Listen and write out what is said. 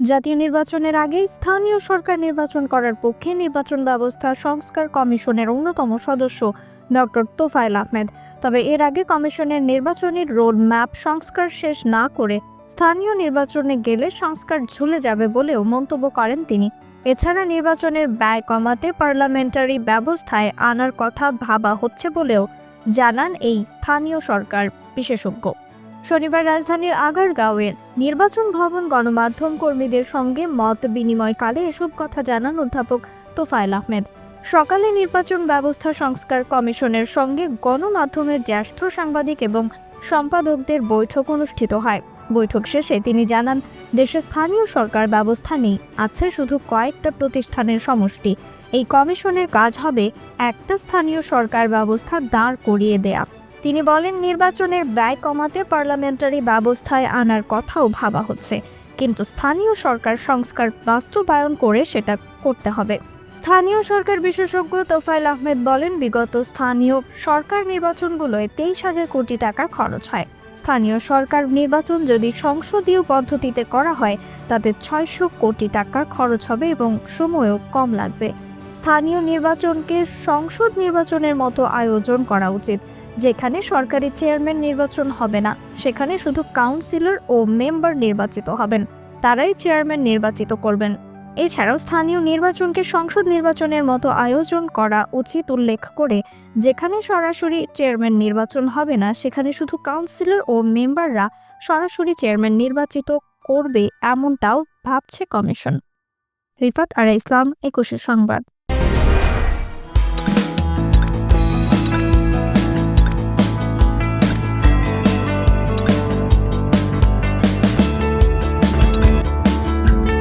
জাতীয় নির্বাচনের আগেই স্থানীয় সরকার নির্বাচন করার পক্ষে নির্বাচন ব্যবস্থা সংস্কার কমিশনের অন্যতম সদস্য ডক্টর তোফায়েল আহমেদ। তবে এর আগে কমিশনের নির্বাচনের রোড ম্যাপ সংস্কার শেষ না করে স্থানীয় নির্বাচনে গেলে সংস্কার ঝুলে যাবে বলেও মন্তব্য করেন তিনি। এছাড়া নির্বাচনের ব্যয় কমাতে পার্লামেন্টারি ব্যবস্থায় আনার কথা ভাবা হচ্ছে বলেও জানান এই স্থানীয় সরকার বিশেষজ্ঞ। শনিবার রাজধানীর আগারগাঁওয়ের নির্বাচন ভবন গণমাধ্যম কর্মীদের সঙ্গে মত বিনিময়কালে এসব কথা জানান অধ্যাপক তোফায়েল আহমেদ। সকালে নির্বাচন ব্যবস্থা সংস্কার কমিশনের সঙ্গে গণমাধ্যমের জ্যেষ্ঠ সাংবাদিক এবং সম্পাদকদের বৈঠক অনুষ্ঠিত হয়। বৈঠক শেষে তিনি জানান, দেশে স্থানীয় সরকার ব্যবস্থা নেই, আছে শুধু কয়েকটা প্রতিষ্ঠানের সমষ্টি। এই কমিশনের কাজ হবে একটা স্থানীয় সরকার ব্যবস্থা দাঁড় করিয়ে দেয়া। তিনি বলেন, নির্বাচনের ব্যয় কমাতে পার্লামেন্টারি ব্যবস্থায় আনার কথাও ভাবা হচ্ছে, কিন্তু স্থানীয় সরকার সংস্কার বাস্তবায়ন করে সেটা করতে হবে। স্থানীয় সরকার বিশেষজ্ঞ তোফায়েল আহমেদ বলেন, বিগত স্থানীয় সরকার নির্বাচনগুলোয় তেইশ হাজার কোটি টাকা খরচ হয়। স্থানীয় সরকার নির্বাচন যদি সংসদীয় পদ্ধতিতে করা হয়, তাতে ছয়শো কোটি টাকা খরচ হবে এবং সময়ও কম লাগবে। স্থানীয় নির্বাচনকে সংসদ নির্বাচনের মতো আয়োজন করা উচিত। যেখানে সরকারি চেয়ারম্যান নির্বাচন হবে না, সেখানে শুধু কাউন্সিলর ও মেম্বার নির্বাচিত হবেন। তারাই চেয়ারম্যান নির্বাচিত করবেন। এছাড়াও স্থানীয় নির্বাচনকে সংসদ নির্বাচনের মতো আয়োজন করা উচিত উল্লেখ করে, যেখানে সরাসরি চেয়ারম্যান নির্বাচন হবে না, সেখানে শুধু কাউন্সিলর ও মেম্বাররা সরাসরি চেয়ারম্যান নির্বাচিত করবে এমনটাও ভাবছে কমিশন। রিফাত আর ইসলাম, একুশে সংবাদ।